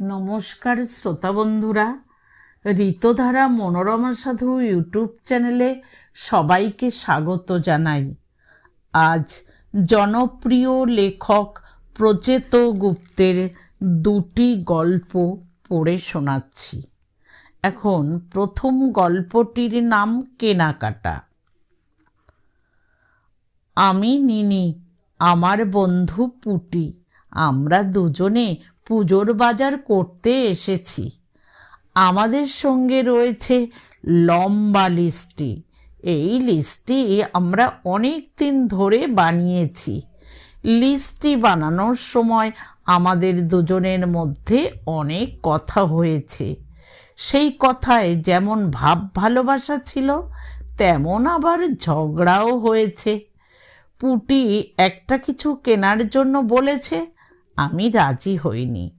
নমস্কার শ্রোতা বন্ধুরা, ঋতধারা মনোরমা সাধু ইউটিউব চ্যানেলে সবাইকে স্বাগত জানাই। আজ জনপ্রিয় লেখক প্রচেত গুপ্তের দুটি গল্প পড়ে শোনাচ্ছি। এখন প্রথম গল্পটির নাম কেনাকাটা। আমি নিনি, আমার বন্ধু পুটি। আমরা দুজনে পুজোর বাজার করতে এসেছি। আমাদের সঙ্গে রয়েছে লম্বা লিস্টটি। এই লিস্টটি আমরা অনেক দিন ধরে বানিয়েছি। লিস্টটি বানানোর সময় আমাদের দুজনের মধ্যে অনেক কথা হয়েছে। সেই কথায় যেমন ভাব ভালোবাসা ছিল, তেমন আবার ঝগড়াও হয়েছে। পুটি একটা কিছু কেনার জন্য বলেছে, আমি রাজি হইনি।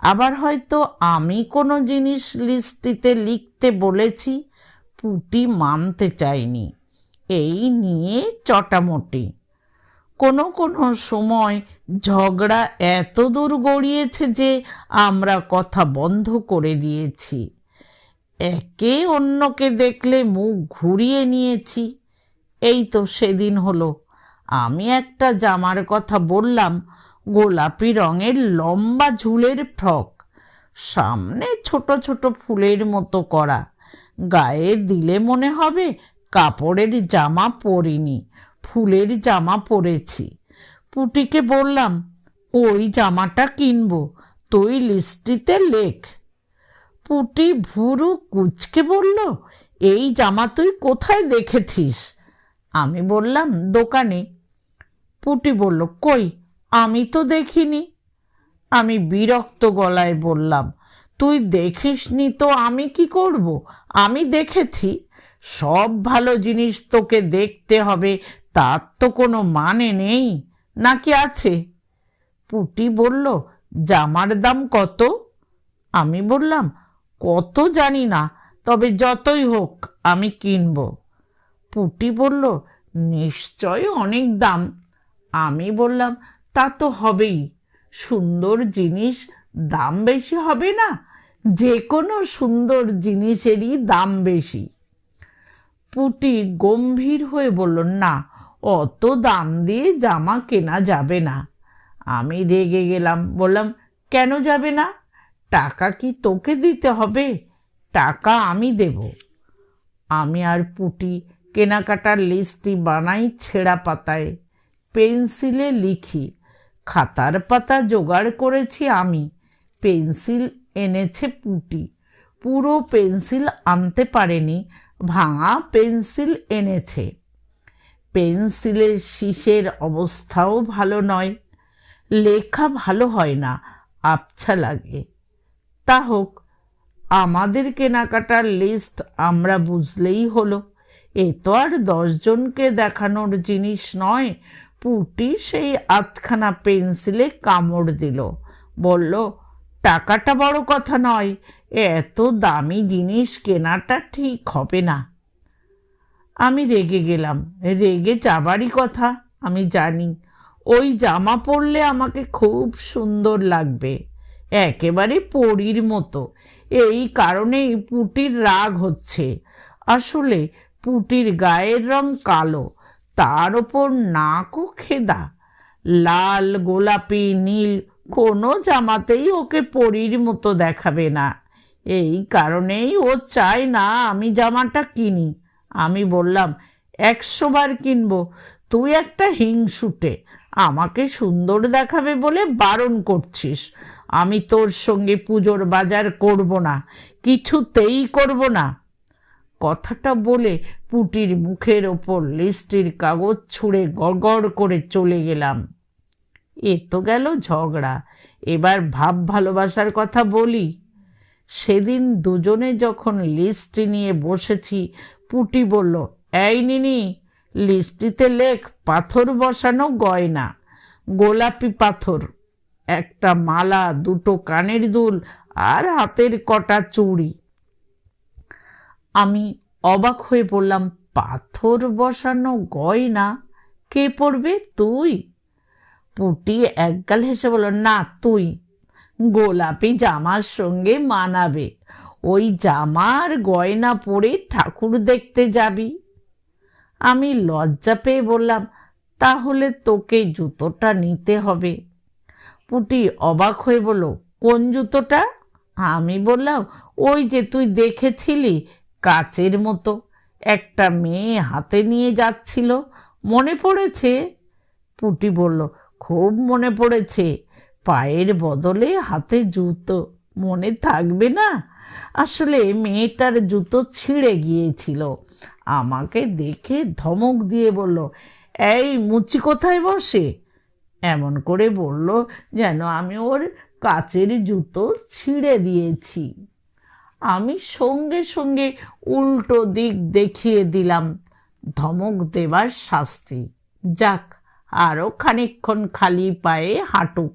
আবার হয়তো আমি কোনো জিনিস লিস্টটিতে লিখতে বলেছি, পুটি মানতে চাইনি। এই নিয়ে চটামটি। কোনো কোনো সময় ঝগড়া এত দূর গড়িয়েছে যে আমরা কথা বন্ধ করে দিয়েছি। একে অন্যকে দেখলে মুখ ঘুরিয়ে নিয়েছি। এই তো সেদিন হলো। আমি একটা জামার কথা বললাম, গোলাপি রঙের লম্বা ঝুলের ফ্রক। সামনে ছোট ছোট ফুলের মতো করা। গায়ে দিলে মনে হবে কাপড়ের জামা পরিনি, ফুলের জামা পরেছি। পুটিকে বললাম, ওই জামাটা কিনবো, তুই লিস্টিতে লেখ। পুটি ভুরু কুচকে বলল, এই জামা তুই কোথায় দেখেছিস? আমি বললাম, দোকানে। পুটি বলল, কই? আমি তো দেখিনি। আমি বিরক্ত গলায় বললাম, তুই দেখিসনি তো আমি কি করব? আমি দেখেছি। সব ভালো জিনিস তোকে দেখতে হবে, তার তো কোনো মানে নেই। নাকি আছে? পুটি বলল, জামার দাম কত? আমি বললাম, কত জানি না, তবে যতই হোক আমি কিনব। পুটি বলল নিশ্চয় অনেক দাম। আমি বললাম, তা তো হবেই। সুন্দর জিনিস দাম বেশি হবে না? যে কোনো সুন্দর জিনিসেরই দাম বেশি। পুটি গম্ভীর হয়ে বলল, না, অত দাম দিয়ে জামা কেনা যাবে না। আমি রেগে গেলাম, বললাম, কেন যাবে না? টাকা কি তোকে দিতে হবে? টাকা আমি দেব। আমি আর পুটি কেনাকাটার লিস্টটি বানাই ছেঁড়া পাতায়। পেন্সিলে লিখি, খাতার পাতা জোগাড় করেছি আমি, পেন্সিল এনেছে পুটি, পুরো পেন্সিল আনতে পারেনি, ভাঙা পেন্সিল এনেছে, পেন্সিলের শীষের অবস্থাও ভালো নয়, লেখা ভালো হয় না, আবছা লাগে। তা হোক, আমাদের কেনাকাটার লিস্ট আমরা বুঝলেই হলো, এ তো আর দশজনকে দেখানোর জিনিস নয় পুটি সেই আধখানা পেন্সিলে কামড় দিল। বলল, টাকাটা বড় কথা নয়, এত দামি জিনিস কেনাটা ঠিক হবে না। আমি রেগে গেলাম। রেগে যাবারই কথা, আমি জানি। ওই জামা পরলে আমাকে খুব সুন্দর লাগবে, একেবারে পরীর মতো। এই কারণেই পুটির রাগ হচ্ছে। আসলে পুটির গায়ের রং কালো তার ওপর নাকও খেদা। লাল, গোলাপি, নীল, কোনো জামাতেই ওকে পরীর মতো দেখাবে না। এই কারণেই ও চায়, না, আমি জামাটা কিনি। আমি বললাম, একশো বার কিনবো। তুই একটা হিংসুটে। আমাকে সুন্দর দেখাবে বলে বারণ করছিস। আমি তোর সঙ্গে পুজোর বাজার করব না। কিছুতেই করব না। কথাটা বলে পুটির মুখের ওপর লিস্টির কাগজ ছুঁড়ে গড়গড় করে চলে গেলাম। এ তো গেল ঝগড়া। এবার ভাব ভালোবাসার কথা বলি। সেদিন দুজনে যখন লিস্টটি নিয়ে বসেছি, পুটি বলল, এই নিনি লিস্টটিতে লেখ, পাথর বসানো গয়না, গোলাপি পাথর, একটা মালা, দুটো কানের দুল, আর হাতের কটা চুড়ি। আমি অবাক হয়ে বললাম, পাথর বসানো গয়না? কে পড়বে তুই? পুটি একগাল হেসে বলল, না, তুই। গোলাপি জামার সঙ্গে মানাবে। ওই জামার গয়না পরে ঠাকুর দেখতে যাবি। আমি লজ্জা পেয়ে বললাম, তাহলে তোকে জুতোটা নিতে হবে। পুটি অবাক হয়ে বলল, কোন জুতোটা? আমি বললাম, ওই যে তুই দেখেছিলি কাচের মতো একটা মেয়ে হাতে নিয়ে যাচ্ছিল। মনে পড়েছে? পুটি বলল, খুব মনে পড়েছে। পায়ের বদলে হাতে জুতো। মনে থাকবে না? আসলে মেয়েটার জুতো ছিঁড়ে গিয়েছিল। আমাকে দেখে ধমক দিয়ে বলল, এই মুচি কোথায় বসে? এমন করে বলল, যেন আমি ওর কাচের জুতো ছিঁড়ে দিয়েছি। আমি সঙ্গে সঙ্গে উল্টো দিক দেখিয়ে দিলাম ধমক দেবার শাস্তি। যাক আরও খানিকক্ষণ খালি পায়ে হাঁটুক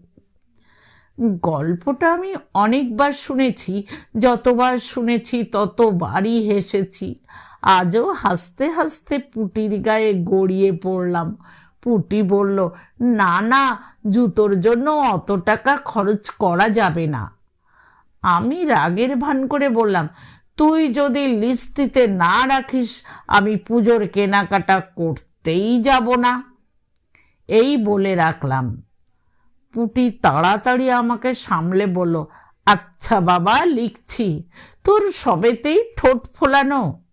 গল্পটা আমি অনেকবার শুনেছি, যতবার শুনেছি ততবারই হেসেছি। আজও হাসতে হাসতে পুটির গায়ে গড়িয়ে পড়লাম। পুটি বলল, না না, জুতোর জন্য অত টাকা খরচ করা যাবে না। আমি রাগের ভান করে বললাম, তুই যদি লিস্টিতে না রাখিস, আমি পুজোর কেনাকাটা করতেই যাব না। এই বলে রাখলাম। পুটি তাড়াতাড়ি আমাকে সামলে বলল আচ্ছা বাবা, লিখছি। তোর সবেতেই ঠোঁট ফোলানো।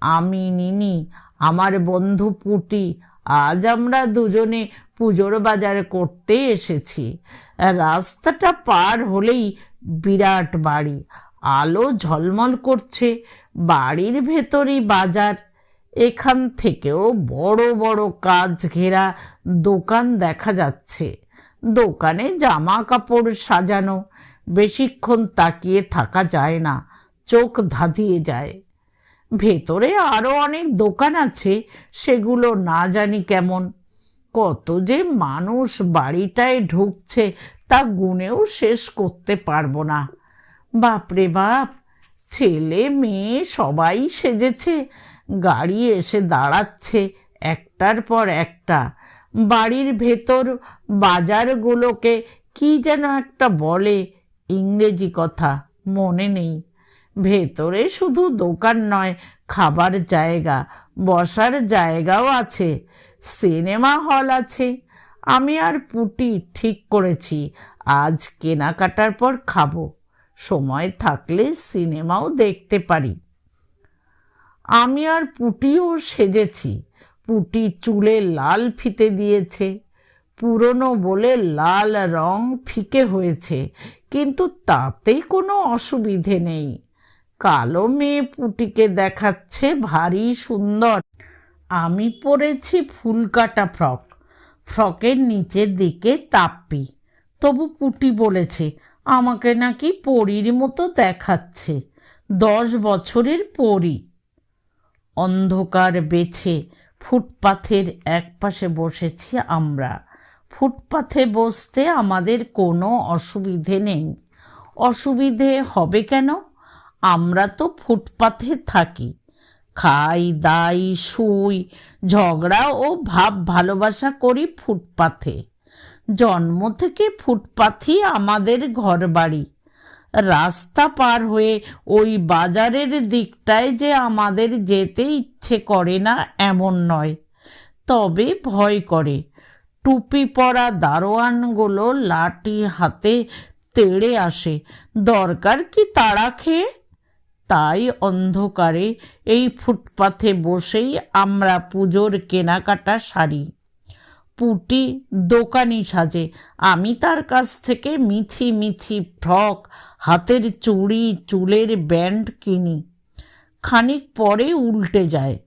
আমি নিনি, আমার বন্ধু পুটি, আজ আমরা দুজনে পুজোর বাজার করতে এসেছি। রাস্তাটা পার হলেই বিরাট বাড়ি। আলো ঝলমল করছে বাড়ির ভেতরই বাজার। এখান থেকেও বড় বড় কাজ ঘেরা দোকান দেখা যাচ্ছে। দোকানে জামা কাপড় সাজানো, বেশিক্ষণ তাকিয়ে থাকা যায় না, চোখ ধাঁধিয়ে যায়। ভেতরে আরও অনেক দোকান আছে, সেগুলো না জানি কেমন। কত যে মানুষ বাড়িটায় ঢুকছে তা গুনেও শেষ করতে পারব না। বাপরে বাপ, ছেলে, মেয়ে সবাই সেজেছে, গাড়ি এসে দাঁড়াচ্ছে একটার পর একটা। বাড়ির ভেতর বাজারগুলোকে কি যেন একটা বলে ইংরেজি কথা, মনে নেই। ভেতরে শুধু দোকান নয়, খাবার জায়গা, বসার জায়গাও আছে, সিনেমা হল আছে আমি আর পুটি ঠিক করেছি। আজ কেনাকাটার পর খাব। সময় থাকলে সিনেমাও দেখতে পারি। আমি আর পুটিও সেজেছি। পুটি চুলে লাল ফিতে দিয়েছে। পুরনো বলে লাল রং ফিকে হয়েছে। কিন্তু তাতে কোনো অসুবিধে নেই। কালো মেয়ে পুটিকে দেখাচ্ছে ভারী সুন্দর। আমি পরেছি ফুলকাটা ফ্রক। ফ্রকের নিচের দিকে তাপ্পি। তবু পুটি বলেছে, আমাকে নাকি পরীর মতো দেখাচ্ছে, দশ বছরের পরী। অন্ধকার বেছে ফুটপাথের একপাশে বসেছি আমরা। ফুটপাথে বসতে আমাদের কোনো অসুবিধে নেই। অসুবিধে হবে কেন? আমরা তো ফুটপাথে থাকি। খাই, দাই, শুই, ঝগড়া ও ভাব ভালোবাসা করি ফুটপাথে। জন্ম থেকে ফুটপাথই আমাদের ঘর বাড়ি রাস্তা পার হয়ে ওই বাজারের দিকটায় যে আমাদের যেতে ইচ্ছে করে না এমন নয়। তবে ভয় করে। টুপি পরা দারোয়ানগুলো লাঠি হাতে তেড়ে আসে। দরকার কি তাড়া খেয়ে? তাই অন্ধকারে এই ফুটপাথে বসেই আমরা পুজোর কেনাকাটা সারি। পুটি, দোকানি সাজে। আমি তার কাছ থেকে মিছি মিছি ফ্রক, হাতের চুড়ি, চুলের ব্যান্ড কিনি। খানিক পরে উল্টে যায়।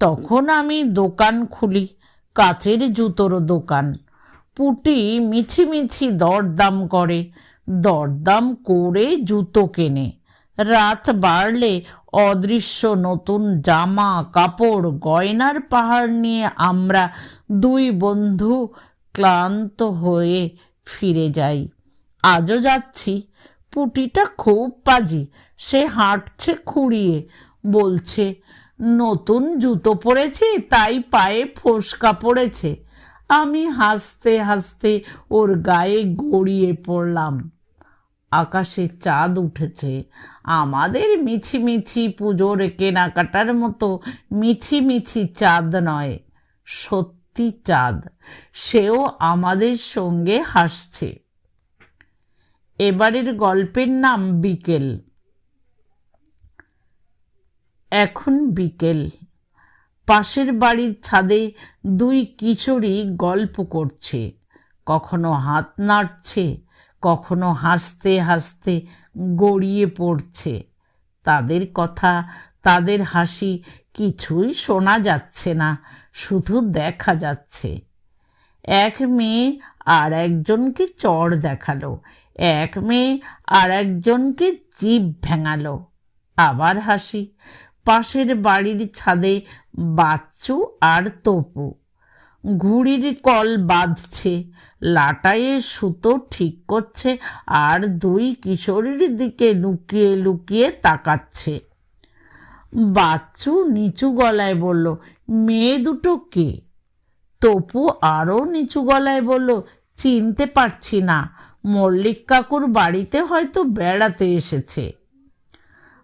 তখন আমি দোকান খুলি, কাচের জুতোর দোকান। পুটি মিছি মিছি দরদাম করে দরদাম করে জুতো কেনে। রাত বাড়লে অদৃশ্য নতুন জামা, কাপড়, গয়নার পাহাড় নিয়ে আমরা দুই বন্ধু ক্লান্ত হয়ে ফিরে যাই। আজও যাচ্ছি। পুটিটা খুব পাজি সে হাঁটছে খুঁড়িয়ে। বলছে, নতুন জুতো পরেছি, তাই পায়ে ফোসকা পড়েছে। আমি হাসতে হাসতে ওর গায়ে গড়িয়ে পড়লাম। আকাশে চাঁদ উঠেছে। আমাদের মিছি মিছি পুজোর কেনাকাটার মতো মিছি মিছি চাঁদ নয়, সত্যি চাঁদ। সেও আমাদের সঙ্গে হাসছে। এবারের গল্পের নাম বিকেল। এখন বিকেল। পাশের বাড়ির ছাদে দুই কিশোরী গল্প করছে। কখনো হাত নাড়ছে কখনো হাসতে হাসতে গড়িয়ে পড়ছে। তাদের কথা, তাদের হাসি কিছুই শোনা যাচ্ছে না, শুধু দেখা যাচ্ছে। এক মেয়ে আর একজনকে চড় দেখাল, এক মেয়ে আর একজনকে জিভ ভেঙালো। আবার হাসি, পাশের বাড়ির ছাদে বাচ্চু আর তপু। ঘুড়ির কল বাঁধছে, লাটাইয়ে সুতো ঠিক করছে আর দুই কিশোরীর দিকে লুকিয়ে লুকিয়ে তাকাচ্ছে। বাচ্চু নিচু গলায় বলল, মেয়ে দুটো কে? তপু আরও নিচু গলায় বলল, চিনতে পারছি না, মল্লিক কাকুর বাড়িতে হয়তো বেড়াতে এসেছে।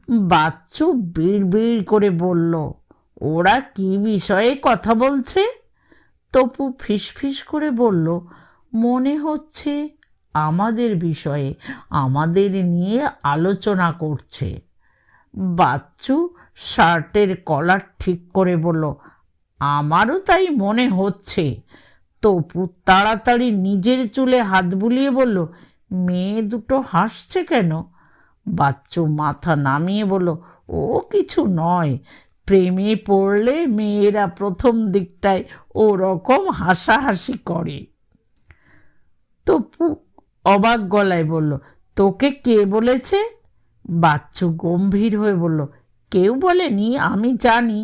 বাচ্চু বিড় বিড় করে বলল, ওরা কি বিষয়ে কথা বলছে? তপু ফিসফিস করে বলল, মনে হচ্ছে আমাদের বিষয়ে, আমাদের নিয়ে আলোচনা করছে। বাচ্চু শার্টের কলার ঠিক করে বলল, আমারও তাই মনে হচ্ছে। তপু তাড়াতাড়ি নিজের চুলে হাত বুলিয়ে বলল, মেয়ে দুটো হাসছে কেন? বাচ্চু মাথা নামিয়ে বলল, ও কিছু নয় প্রেমে পড়লে মেয়েরা প্রথম দিকটায় ওরকম হাসাহাসি করে। তপু অবাক গলায় বলল, তোকে কে বলেছে? বাচ্চু গম্ভীর হয়ে বলল, কেউ বলেনি, আমি জানি।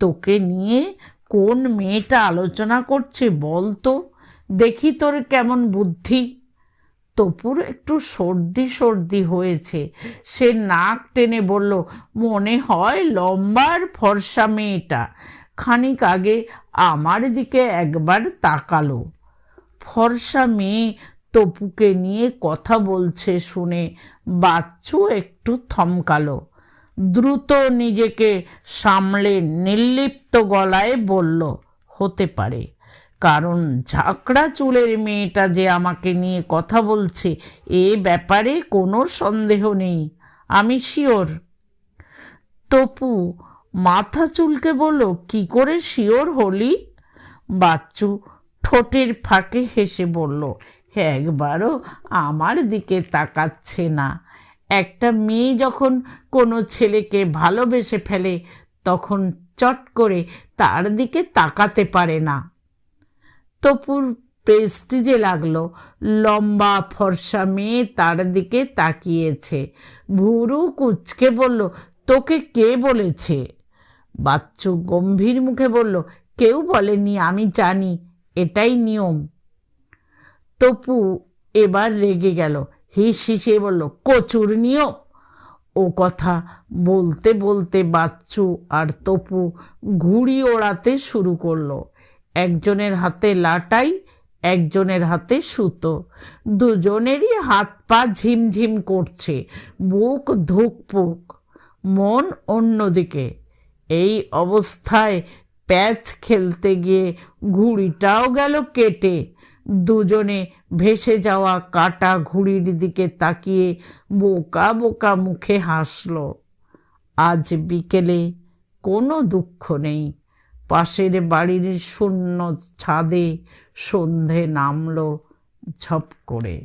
তোকে নিয়ে কোন মেয়েটা আলোচনা করছে বল তো দেখি তোর কেমন বুদ্ধি। তপুর একটু সর্দি সর্দি হয়েছে। সে নাক টেনে বলল, মনে হয় লম্বার ফর্সা মেয়েটা। খানিক আগে আমার দিকে একবার তাকালো। ফর্সা মেয়ে তপুকে নিয়ে কথা বলছে শুনে বাচ্চু একটু থমকালো। দ্রুত নিজেকে সামলে নির্লিপ্ত গলায় বলল, হতে পারে। কারণ ঝাঁকড়া চুলের মেয়েটা যে আমাকে নিয়ে কথা বলছে, এ ব্যাপারে কোনো সন্দেহ নেই, আমি শিওর। তপু, মাথা চুলকে বলল, কি করে শিওর হলি? বাচ্চু ঠোঁটের ফাঁকে হেসে বলল, একবারও আমার দিকে তাকাচ্ছে না। একটা মেয়ে যখন কোনো ছেলেকে ভালোবেসে ফেলে, তখন চট করে তার দিকে তাকাতে পারে না। তপুর প্রেস্টিজে লাগল। লম্বা ফর্সা মেয়ে তার দিকে তাকিয়েছে। ভুরু কুচকে বলল, তোকে কে বলেছে? বাচ্চু গম্ভীর মুখে বলল, কেউ বলেনি, আমি জানি, এটাই নিয়ম। তপু এবার রেগে গেল, হিস হিসে বলল, কচুর নিয়ম? ও কথা বলতে বলতে বাচ্চু আর তপু ঘুড়ি ওড়াতে শুরু করল। একজনের হাতে লাটাই, একজনের হাতে সুতো। দুজনেরই হাত পা ঝিমঝিম করছে, বুক ধুকপুক। মন অন্যদিকে। এই অবস্থায় প্যাচ খেলতে গিয়ে ঘুড়িটাও গেল কেটে। দুজনে ভেসে যাওয়া কাটা ঘুড়ির দিকে তাকিয়ে বোকা বোকা মুখে হাসল। আজ বিকেলে কোনো দুঃখ নেই। পাশের বাড়ির শূন্য ছাদে সন্ধে নামল ঝপ করে।